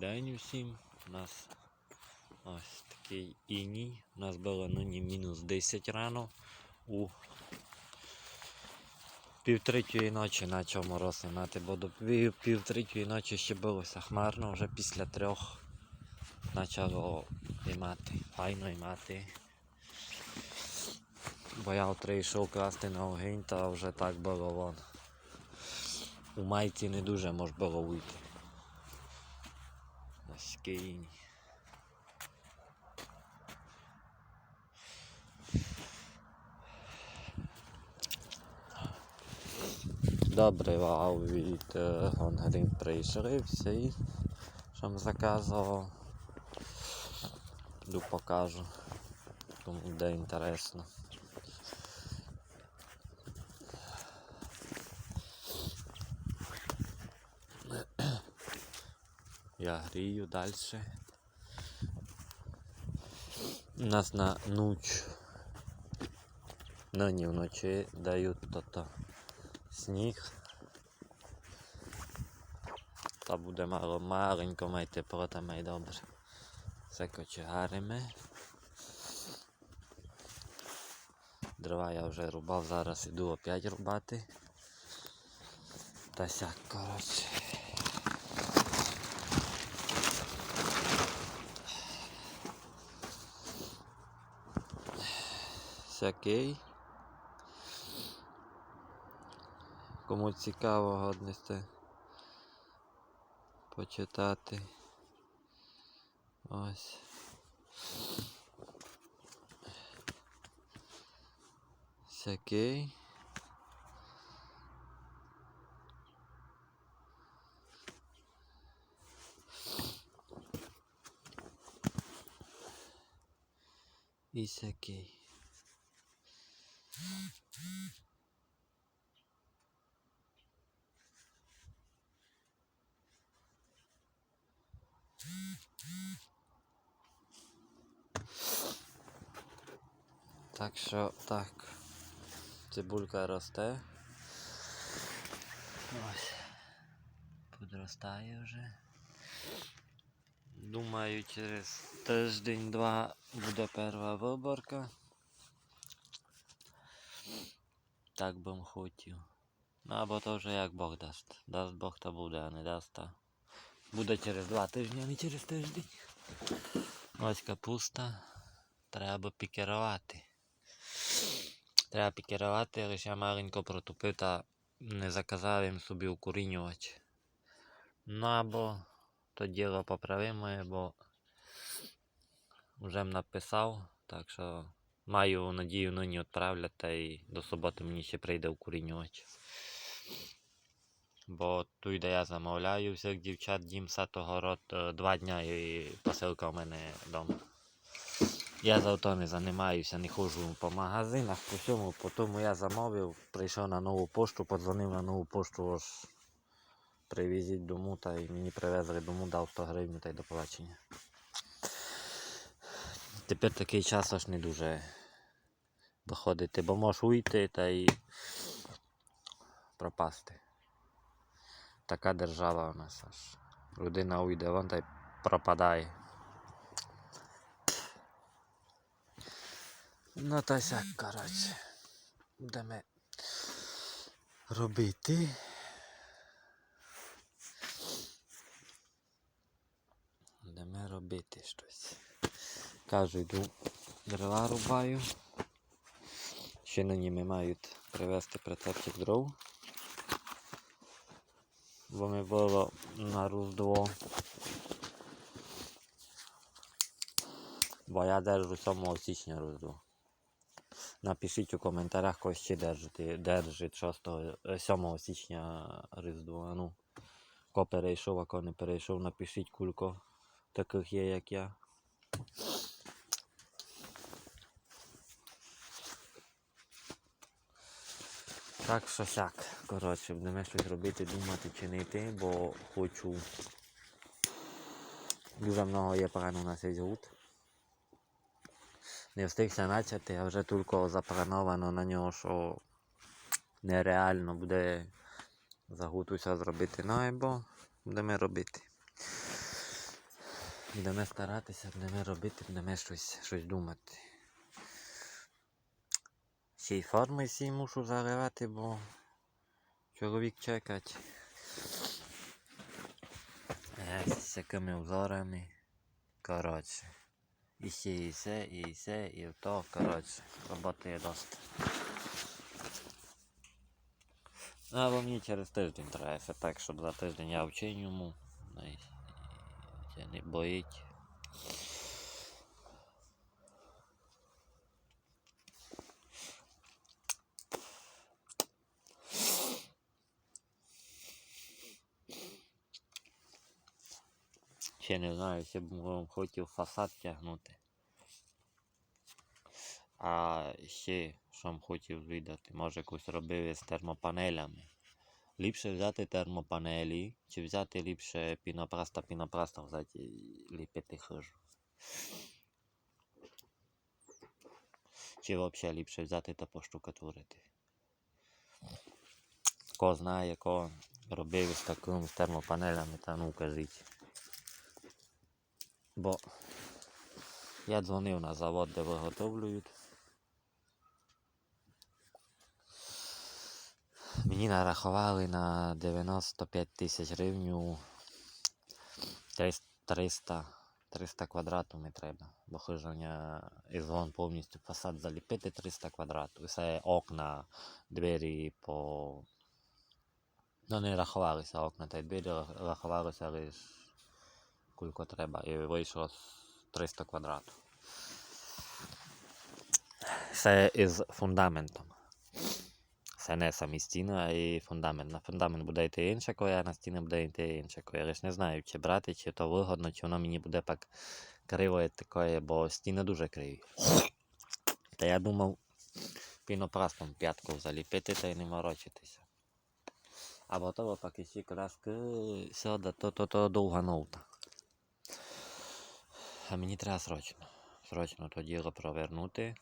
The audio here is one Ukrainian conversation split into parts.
день усім. У нас ось такий іній. У нас було нині мінус 10 рано. У півтретьої ночі почав мороз мати, бо до пів, півтретьої ночі ще булося хмарно, вже після трьох почало імати, файно імати. Бо я втре йшов класти на огінь, та вже так було вон. У майці не дуже можна було вийти. Скиїні. Добре, вау, від е, Гонгрін прийшли всі, що ми заказував. Йду покажу. Кому де інтересно. Я грію далі. У нас на ніч. Нині вночі дають то-то сніг. Та буде мало маленько май тепло, та май добре. Все кочегаримо. Дрова я вже рубав, зараз іду опять рубати. Та сяк, коротше. Всякий. Кому цікаво, годнесте почитати. Ось. Всякий. Всякий. Так що так. Цибулька росте. Ось. Подростає вже. Думаю, через тиждень-два буде перша виборка. Так би хотів. Ну або то вже як Бог дасть. Дасть Бог, то буде, а не дасть, то буде через два тижні, а не через тиждень. Ось капуста. Треба пікерувати. Треба пікерувати, лише маленько протупив та не заказав їм собі укорінювач. Ну або то діло поправимо, бо вже написав, так що маю надію нині відправлять та і до суботи мені ще прийде укорінювач. Бо тут, де я замовляю всіх дівчат дім сатогород е, два дня і посилка у мене вдома. Я за то не займаюся, не ходжу по магазинах, по всьому, по тому я замовив, прийшов на нову пошту, подзвонив на нову пошту, ось привезіть дому, та й мені привезли дому, дав 100 гривень та й до побачення. Тепер такий час аж не дуже доходити, бо можеш уйти та й пропасти. Така держава у нас аж. Людина уйде вон та й пропадає. Ну та сяк, коротше. Будемо робити. Будемо робити щось. Кажу, йду дрова рубаю. Ще на ними мають привезти прицепчик дров. Бо ми було на Різдво. Бо я держу 7 січня Різдво. Напишіть у коментарях, кого ще держите, держить 6, е, 7 січня Різдво. А Ну, ко перейшов, а ко не перейшов, напишіть кулько таких є, як я. Так що сяк. Коротше, будемо щось робити, думати чи не йти, бо хочу. Дуже много є у нас є гуд. Не встигся почати, а вже тільки заплановано на нього, що нереально буде за гуд усе зробити. Ну або будемо робити. Будемо старатися, будемо робити, будемо щось, щось думати. Ще й форми всі мушу заривати, бо чоловік чекать. З якими узорами. Коротше. І ще і все, і все, і то, коротше, роботи є досить. Ну, Або мені через тиждень треба, так, щоб за тиждень я вчиню йому. не боїть. Ще не знаю, ще б м, хотів фасад тягнути. А ще, що б хотів видати, може якусь робив з термопанелями. Ліпше взяти термопанелі, чи взяти ліпше пінопласта, пінопласта взяти ліпити хижу. Чи взагалі ліпше взяти та поштукатурити. Ко знає, ко робив з такими термопанелями, та ну кажіть. Бо я дзвонив на завод, де виготовлюють. Мені нарахували на 95 тисяч гривень 300, 300 квадратів не треба. Бо хижання із вон повністю фасад заліпити 300 квадратів. Все окна, двері по. Ну не рахувалися окна та й двері, рахувалися лише кілько треба. І вийшло 300 квадратів. Все із фундаментом. Це не самі стіни, а і фундамент. На фундамент буде йти інша коя, а на стіни буде йти інша коя. Я ж не знаю, чи брати, чи то вигодно, чи воно мені буде пак криво такое, бо стіни дуже криві. Та я думав пінопластом п'ятку заліпити та й не морочитися. Або того пак іще краски сюди, то, то, то довга ноута. А мені треба срочно. Срочно то діло провернути.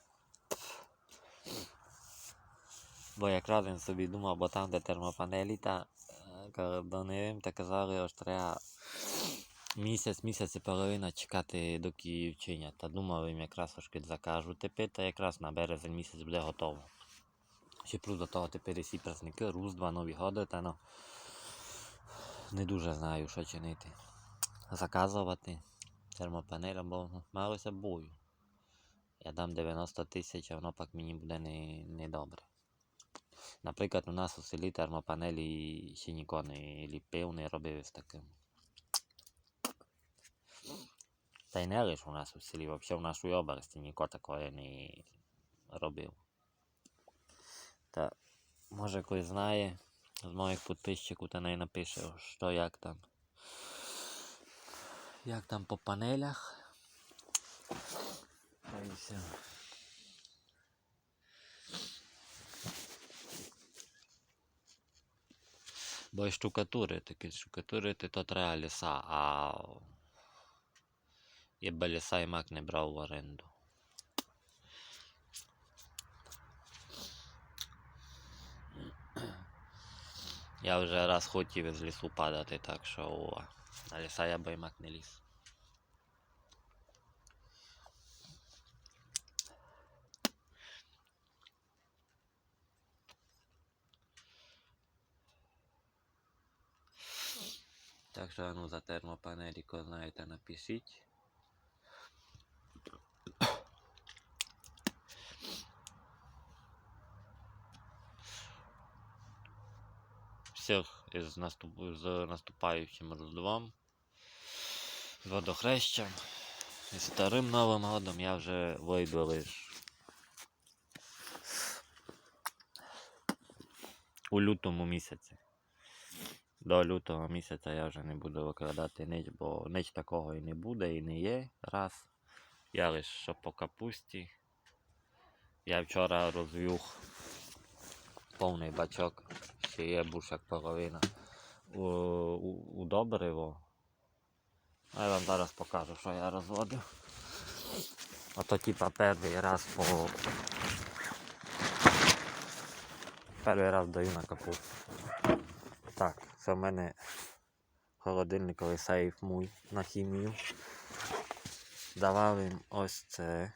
Бо якраз він собі думав, бо там, де термопанелі, та е, коли до ним, та казали, що треба місяць, місяць і половина чекати, доки вчинять. Та думав, їм якраз аж закажу тепер, та якраз на березень місяць буде готово. Ще плюс до того тепер і всі праздники, Рус, два Нові годи, та ну не дуже знаю, що чинити. Заказувати термопанель, бо ну, малося бою. Я дам 90 тисяч, а воно пак мені буде не, не добре. Наприклад, у нас у селі термопанелі ще нікого не ліпив, не робив з таким. Та й не лише у нас у селі, взагалі в нашій області ніхто такого не робив. Та може хтось знає з моїх підписчиків, та не напише, що як там. Як там по панелях. Все. Бо й штукатурити, такі штукатурити то треба ліса, а я би ліса і мак не брав в оренду. Я вже раз хотів із лісу падати, так що о, на ліса я би і мак не ліз. Так що ну за термопанелі, кого знаєте, напишіть. Всіх із наступ... з наступаючим Різдвом, з водохрещем і старим Новим годом я вже вийду лиш у лютому місяці. До лютого місяця я вже не буду викладати ніч, бо ніч такого і не буде, і не є. Раз. Я лише що по капусті. Я вчора розвів повний бачок, ще є бушак половина. У, у, у добриво. А я вам зараз покажу, що я розводив. Ото типа перший раз по. Перший раз даю на капусту. Так, це в мене холодильниковий сейф мій на хімію. Давав їм ось це.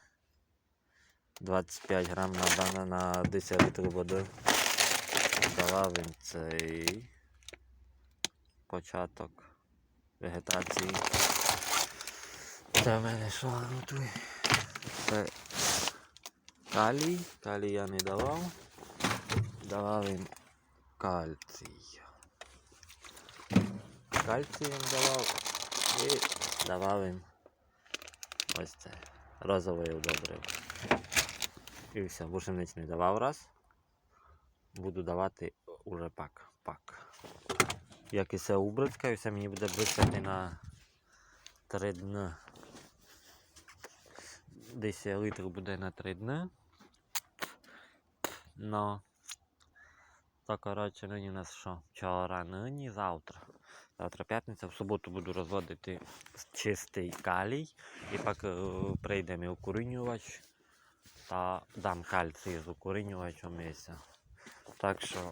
25 грам на бана на 10 літрів води. Давав їм цей початок вегетації. Це в мене що готує? Це калій. Калій я не давав. Давав їм кальцій. Кальцій їм давав і давав їм ось це. Розовий удобрив. І все, більше не давав раз. Буду давати уже пак. пак. Як і все убризкаю, все мені буде бризкати на 3 дні. Десь літр буде на 3 дні. Но то коротше нині у нас що? Вчора, нині, завтра. Завтра п'ятниця, в суботу буду розводити чистий калій. І пак е, прийде мій укорінювач та дам кальцій з укорінювачем місця. Так що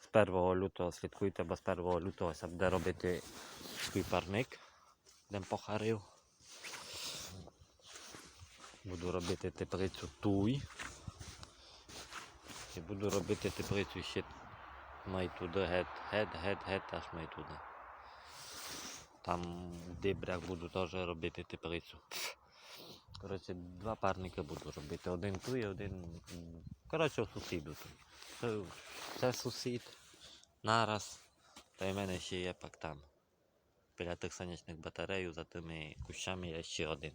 з 1 лютого слідкуйте, бо з 1 лютого ся буде робити такий парник, де похарив. Буду робити теплицю туй. І буду робити теплицю ще туди, гет, гет, гет, гет, аж туди. Там в дебрях буду теж робити теплицю. Коротше, два парники буду робити. Один тут і один. Коротше, сусіду. Це, це сусід. Нараз. Та й в мене ще є пак там. Біля тих сонячних батарей, за тими кущами є ще один.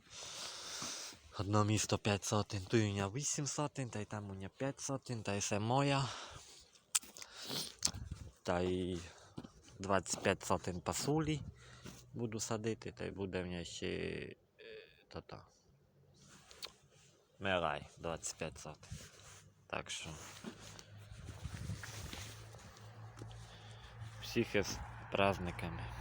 Одно місто 5 сотень, тут у мене 8 сотень, та й там у мене 5 сотень, та й це моя. Та й 25 сотень пасулі буду садити, та й буде в мене ще та-та. Мерай Мирай 25 сотень. Так що. Всіх із праздниками.